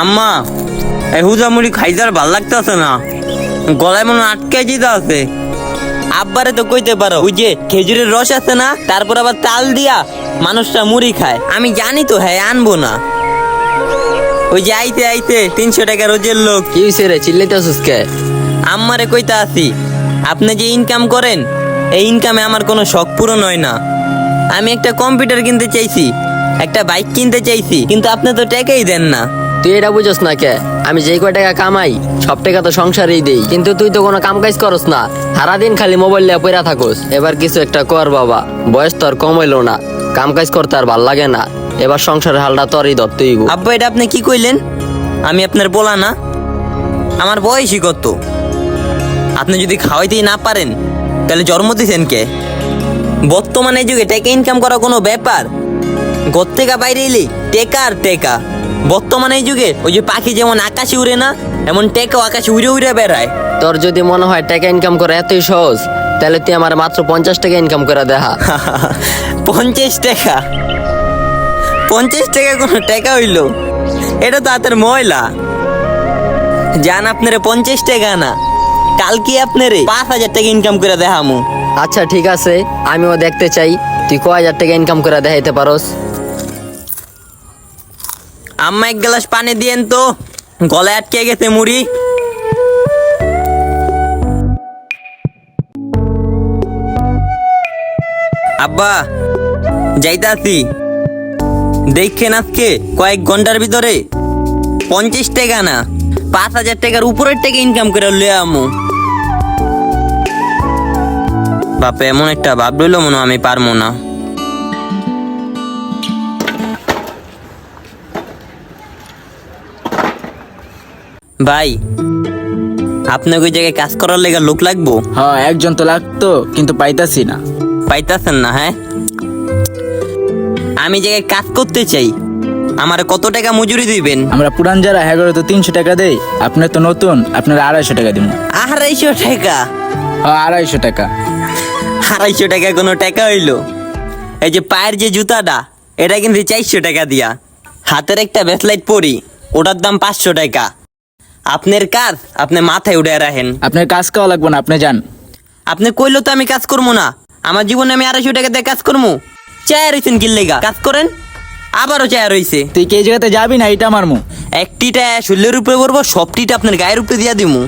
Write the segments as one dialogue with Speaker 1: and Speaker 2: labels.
Speaker 1: আম্মা এই হুজামুড়ি খাইতে আর ভালো লাগতেছে না। গলায় মনে আটকে যেতে আছে। আব্বারে তো কইতে পারো ওই যে খেজুরের রস আছে না তারপর আবার তাল দিয়া মানুষটা মুড়ি খায়। আমি জানি তো হ্যাঁ আনব না। ওই যে আইতে আইতে তিনশো টাকা রোজের লোক।
Speaker 2: কি হয়েছে রে চিল্লাইতেছিস কে?
Speaker 1: আম্মারে কইতা আছি আপনি যে ইনকাম করেন এই ইনকামে আমার কোনো শখ পূরণ হয় না। আমি একটা কম্পিউটার কিনতে চাইছি একটা বাইক কিনতে চাইছি কিন্তু আপনি তো টাকাই দেন না।
Speaker 2: তুই এটা বুঝস না কে? আমি যেই কয় টাকা কামাই, সব টাকা তো সংসারেই দেই। কিন্তু তুই তো কোনো কাম কাজ করস না। সারাদিন খালি মোবাইল নিয়ে পড়া থাকোস। এবার কিছু একটা কর বাবা। বয়স তোর কম হইল না। কাম কাজ করতে আর ভালো লাগে না। এবার সংসারের হালটা তোরই ধরতেই
Speaker 1: আব্বা, এটা আপনি কি কইলেন? আমি আপনার বলা না। আমার বয়সই কত? আপনি যদি খাওয়াইতেই না পারেন, তাহলে জন্ম দিয়েছেন কে? বর্তমানে যুগে টেকা ইনকাম করা কোনো ব্যাপার? ঘর থেকে বাইরে এলে, টেকা আর টেকা। বর্তমানে এই যুগে ওই যে পাখি যেমন আকাশে উড়ে না এমন টেকাও আকাশে উড়ে উড়ে বেড়ায়।
Speaker 2: তোর যদি মনে হয় টাকা ইনকাম করা এতই সহজ তাহলে তুই আমার মাত্র পঞ্চাশ টাকা ইনকাম করে দেখা
Speaker 1: পঞ্চাশ টাকা? পঞ্চাশ টাকা কোনো টাকা হইল? এটা তো হাতের ময়লা। যান আপনারে পঞ্চাশ টাকা না কালকে আপনারে পাঁচ হাজার টাকা ইনকাম করে দেখামু।
Speaker 2: আচ্ছা ঠিক আছে আমিও দেখতে চাই তুই ক হাজার টাকা ইনকাম করে দেখাইতে পারোস?
Speaker 1: আম্মা এক গ্লাস পানি দিয়েন তো। গলায় আটকে গেছে মুড়ি। আব্বা যাইতাছি দেখছেন আজকে কয়েক ঘণ্টার ভিতরে পঞ্চাশ টাকা না, পাঁচ হাজার টাকার উপরের টাকা ইনকাম করে লয়ে আমু। বাপে, এমন একটা ভাব রইল মনে আমি পারব না। ভাই আপনাকে ওই জায়গায় কাজ করার লেগে লোক লাগবো?
Speaker 3: হ্যাঁ একজন তো লাগতো কিন্তু পাইতাছি না।
Speaker 1: পাইতাছেন না হ্যাঁ? আমি জায়গায় কাজ করতে চাই আমার কত টাকা মজুরি দিবেন?
Speaker 3: আমরা পুরান যারা এগারো তো তিনশো টাকা দেই আপনার তো নতুন আপনার আড়াইশো টাকা দিব
Speaker 1: আড়াইশো টাকা?
Speaker 3: হ্যাঁ আড়াইশো টাকা।
Speaker 1: আড়াইশো টাকা কোনো টাকা হইল? এই যে পায়ের যে জুতাটা এটা কিন্তু চারশো টাকা দিয়া। হাতের একটা ব্রেসলাইট পরি ওটার দাম পাঁচশো টাকা। আপনার কাজ আপনি মাথায় উঠে রাখেন।
Speaker 3: আপনার কাজ খাওয়া লাগবে না আপনি যান।
Speaker 1: আপনি কইলো তো আমি কাজ করব না। আমার জীবনে আমি আড়াইশো টাকা দিয়ে কাজ করব চায়া রয়েছেন কিল্লেগা কাজ করেন? আবারও চায়া রয়েছে
Speaker 3: তুই কি জায়গাতে যাবি না এটা মারমু।
Speaker 1: একটিটা শরীরের উপরে করব সবটিটা আপনার গায়ের উপরে দিয়া দিমু।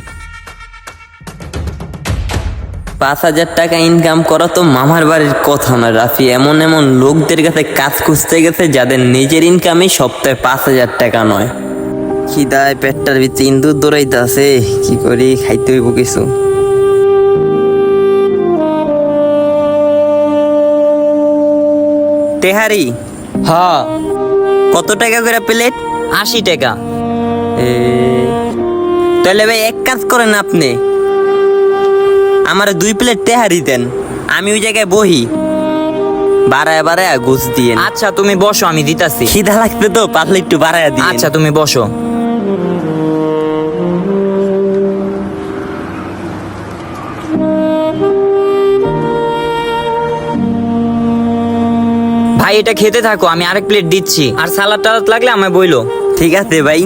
Speaker 1: পাঁচ হাজার টাকা ইনকাম করা তো মামার বাড়ির কথা না রাফি। এমন এমন লোকদের কাছে কাজ খুঁজতে গেছে যাদের নিজের ইনকামই সপ্তাহে পাঁচ হাজার টাকা নয়। খিদায় পেটটার ভিতরে ইন্দুর দৌড়াইতে আছে কি করি খাইতে হইব কিছু। তেহারি
Speaker 4: হ
Speaker 1: কত টাকা করে প্লেট?
Speaker 4: আশি টাকা।
Speaker 1: এ, তাহলে ভাই এক কাজ করেন আপনি। আমার দুই প্লেট তেহারি দেন আমি ওই জায়গায় বহি। বাড়ায় বাড়ায় ঘুষ দিয়ে
Speaker 4: আচ্ছা তুমি বসো আমি দিতাছি।
Speaker 1: খিদা লাগবে তো পাতলে একটু বাড়ায় দিই
Speaker 4: আচ্ছা তুমি বসো। ভাই এটা খেতে থাকো আমি আরেক প্লেট দিচ্ছি। আর সালাদ টালাদ লাগলে আমায় বইলো।
Speaker 1: ঠিক আছে ভাই।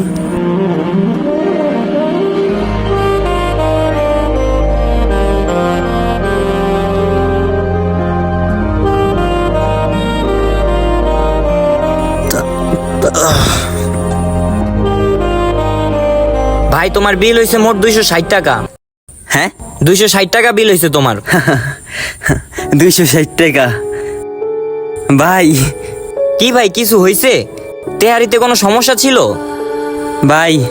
Speaker 4: ভাই তোমার বিল হয়েছে মোট দুইশো ষাট টাকা।
Speaker 1: হ্যাঁ?
Speaker 4: দুইশো ষাট টাকা বিল হয়েছে তোমার।
Speaker 1: দুইশো ষাট টাকা। ভাই।
Speaker 4: কি ভাই কিছু হয়েছে তেহারিতে কোনো সমস্যা ছিল?
Speaker 1: ভাই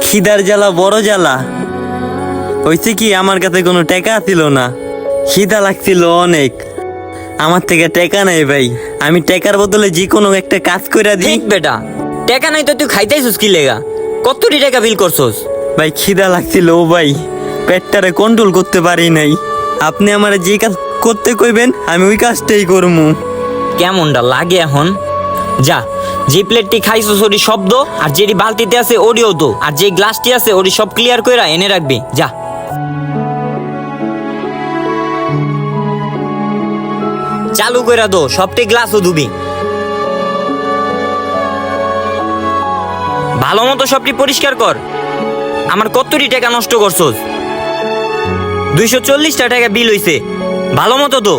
Speaker 1: খিদার জ্বালা বড় জ্বালা। হয়েছে কি আমার কাছে কোনো টাকা ছিল না। খিদা লাগছিল অনেক। আমার থেকে টাকা নেই ভাই। আমি টাকার বদলে যে কোনো একটা কাজ করে দিই।
Speaker 4: ঠিক বেটা। টাকা নাই তো তুই খাইতেছিস কি লেগা? কতটি টাকা বিল করছস?
Speaker 1: ভাই খিদা লাগছিল ও ভাই। পেটটারে কন্ট্রোল করতে পারি নাই। আপনি আমার যে কাজ করতে কইবেন আমি ওই কাজটাই করব
Speaker 4: কেমনটা লাগে এখন? যা, যে প্লেটটি খাইছস ওটি শব্দ, আর যেটি বালতিতে আছে ওডিও তো, আর যে গ্লাসটি আছে ওটি সব ক্লিয়ার কইরা এনে রাখবি, যা। চালু কইরা দো, সবটি গ্লাসও ধুবি। ভালো মতো সবটি পরিষ্কার কর। আমার কতটি টাকা নষ্ট করছস? দুইশো চল্লিশটা টাকা বিল হইছে। ভালো মতো তো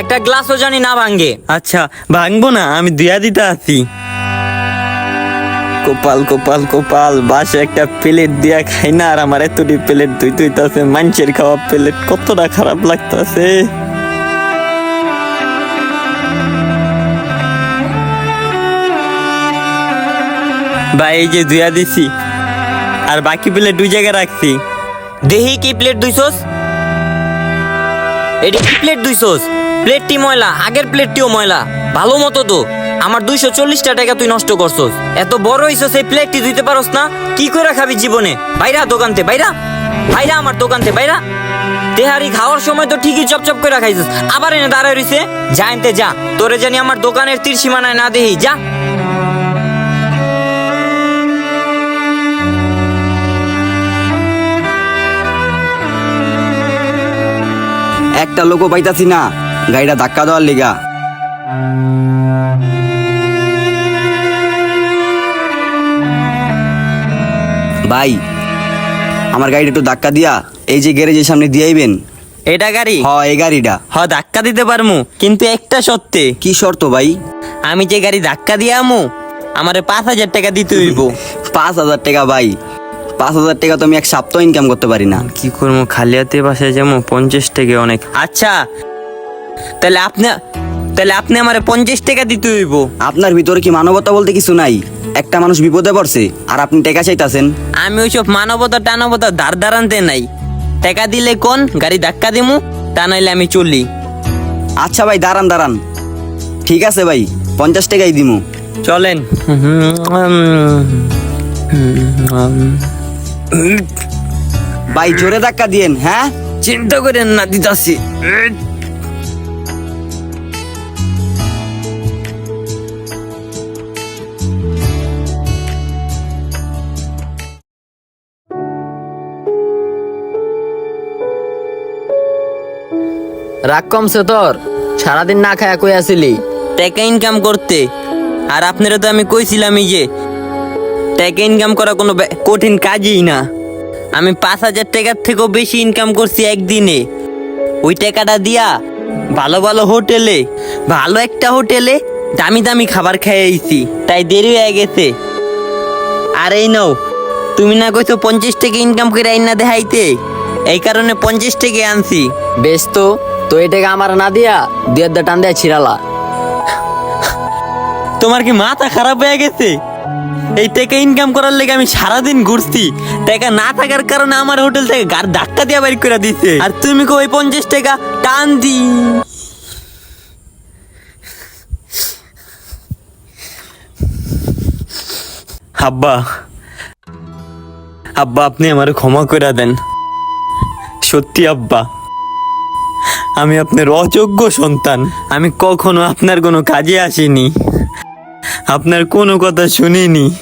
Speaker 4: একটা গ্লাসও জানি না ভাঙ্গে
Speaker 1: আচ্ছা ভাঙবো না আমি দিয়া দিতে আছি কপাল কপাল কপাল বাসে একটা প্লেট দিয়া খাই না আর আমার এতটি প্লেট দুই দুইতাছে মানুষের খাওয়া প্লেট কতটা খারাপ লাগতাছে। ভাই এই যে দুয়া দিছি আর বাকি প্লেট দুই জায়গায় রাখছি।
Speaker 4: দেহি কি প্লেট দুইছস? এটি কি প্লেট দুইছস? প্লেটটি ময়লা, আগের প্লেটটিও ময়লা। ভালো মতো তো। আমার দুইশো চল্লিশটা টাকা তুই নষ্ট করছস। এত বড় হইছস সেই প্লেটটি ধুইতে পারস না। কি করে খাবি জীবনে? বাইরা দোকানতে, বাইরা? বাইরা আমার দোকানতে, বাইরা? তেহারি খাওয়ার সময় তো ঠিকই চপচপ করে খাইছিস। আবার এনে দাঁড়ায় রইছে। যা এনতে যা। তোরে জানি আমার দোকানের তীর সীমানায় না দেহি যা।
Speaker 5: একটা লোকও পাইতাছি না। গাড়িটা ধাক্কা দেওয়ার লিগা। ভাই আমার গাড়িটা একটু ধাক্কা দিয়া এই যে গ্যারেজের সামনে দিয়াইবেন
Speaker 1: এটা গাড়ি?
Speaker 5: হ এই গাড়িটা।
Speaker 1: হ ধাক্কা দিতে পারমু কিন্তু একটা শর্তে।
Speaker 5: কি শর্ত ভাই?
Speaker 1: আমি যে গাড়ি ধাক্কা দিয়ে আমু আমারে পাঁচ হাজার টাকা দিতে হইব।
Speaker 5: পাঁচ হাজার টাকা ভাই। পাঁচ হাজার টাকা তো আমি এক সপ্তাহ ইনকাম করতে পারি না।
Speaker 1: কি করব খালি হাতে বাসায় যাব পঞ্চাশ টাকা অনেক। আচ্ছা তাহলে আপনি তাহলে আপনি আমারে পঞ্চাশ টাকা দিতে হইব।
Speaker 5: আপনার ভিতরে কি মানবতা বলতে কিছু নাই? একটা মানুষ বিপদে পড়ছে আর আপনি টাকা চাইতাছেন।
Speaker 1: আমি ওইসব মানবতা টানবতা ধার ধারানতে নাই। টাকা দিলে কোন গাড়ি ধাক্কা দিমু তা নইলে আমি চলি।
Speaker 5: আচ্ছা ভাই দাঁড়ান দাঁড়ান। ঠিক আছে ভাই পঞ্চাশ টাকাই দিমু।
Speaker 1: চলেন।
Speaker 5: ভাই জোরে ধাক্কা দিয়েন হ্যাঁ?
Speaker 1: চিন্তা করেন না দিতাছি।
Speaker 2: রাগ কমছে তোর? সারাদিন না খায়া কই আসিলি?
Speaker 1: টাকা ইনকাম করতে। আর আপনারা তো আমি কইছিলামই যে টাকা ইনকাম করা কোনো বে- কঠিন কাজই না। আমি পাঁচ হাজার টাকার থেকেও বেশি ইনকাম করছি একদিনে। ওই টাকাটা দিয়া ভালো ভালো হোটেলে ভালো একটা হোটেলে দামি দামি খাবার খেয়ে আইছি তাই দেরি হয়ে গেছে। আর এই নাও তুমি না কইছো পঞ্চাশ টাকা ইনকাম করে আইন না দেখাইতে? এই কারণে পঞ্চাশ টাকা আনছি।
Speaker 2: বেশ তো। তো এই টাকা আমার না দিয়া দুয়ের দা টান দেয়া ছিড়ালা।
Speaker 1: তোমার কি মাথা খারাপ হয়ে গেছে? এই টাকা ইনকাম করার লেগে আমি সারাদিন ঘুরছি। টাকা না থাকার কারণে আমার হোটেল থেকে গার ধাক্কা দিয়ে বাইর করে দিছে। আর তুমি কো ওই পঞ্চাশ টাকা টান দি। আব্বা। আব্বা, আপনি আমার ক্ষমা করে দেন। সত্যি আব্বা। আমি আপনার অযোগ্য সন্তান। আমি কখনো আপনার কোনো কাজে আসিনি। আপনার কোনো কথা শুনিনি।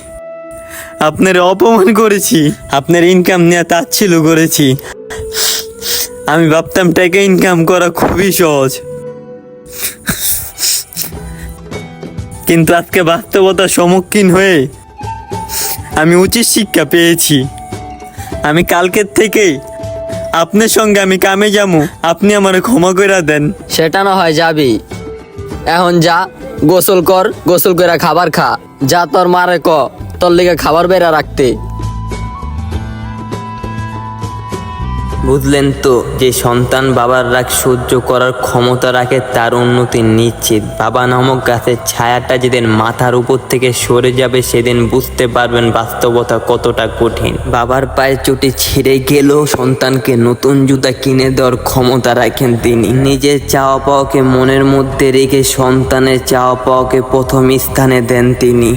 Speaker 1: আপনার অপমান করেছি। আপনার ইনকাম নিয়ে তাচ্ছিল করেছি। আমি ভাবতাম টাকা ইনকাম করা খুবই সহজ। কিন্তু আজকে বাস্তবতার সম্মুখীন হয়ে আমি উচিত শিক্ষা পেয়েছি। আমি কালকের থেকেই আপনার সঙ্গে আমি কামে যাব আপনি আমার ক্ষমা করে দেন।
Speaker 2: সেটা না হয় যাবি। এখন যা, গোসল কর, গোসল করে খাবার খা। যা তোর মারে ক, তোর লিগে খাবার বেড়া রাখতে।
Speaker 1: বুঝলেন তো যে সন্তান বাবার রাগ সহ্য করার ক্ষমতা রাখে তার উন্নতি নিশ্চিত। বাবা নামক গাছের ছায়াটা যেদিন মাথার উপর থেকে সরে যাবে সেদিন বুঝতে পারবেন বাস্তবতা কতটা কঠিন। বাবার পায়ের চুটি ছিঁড়ে গেলেও সন্তানকে নতুন জুতা কিনে দেওয়ার ক্ষমতা রাখেন তিনি। নিজের চাওয়া পাওয়াকে মনের মধ্যে রেখে সন্তানের চাওয়া পাওয়াকে প্রথম স্থানে দেন তিনি।